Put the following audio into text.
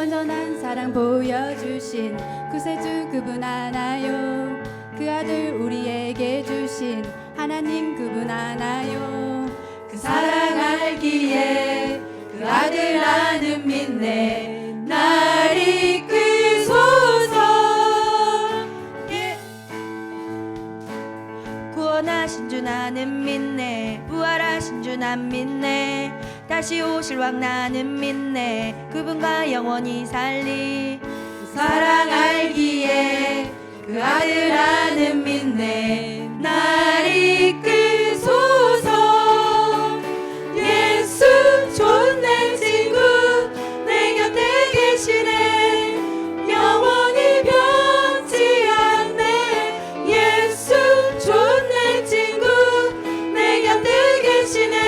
완전한 사랑 보여주신 구세주 그분 하나요. 그 아들 우리에게 주신 하나님 그분 하나요. 그 사랑 알기에 그 아들 나는 믿네. 날 이끄소서. 예. 구원하신 주 나는 믿네. 부활하신 주 난 믿네 다시 오실 왕 나는 믿네. 그분과 영원히 살리. 사랑 알기에 그 아들 나는 믿네. 날 이끄소서. 예수 좋네 친구 내 곁에 계시네. 영원히 변치 않네. 예수 좋네 친구 내 곁에 계시네.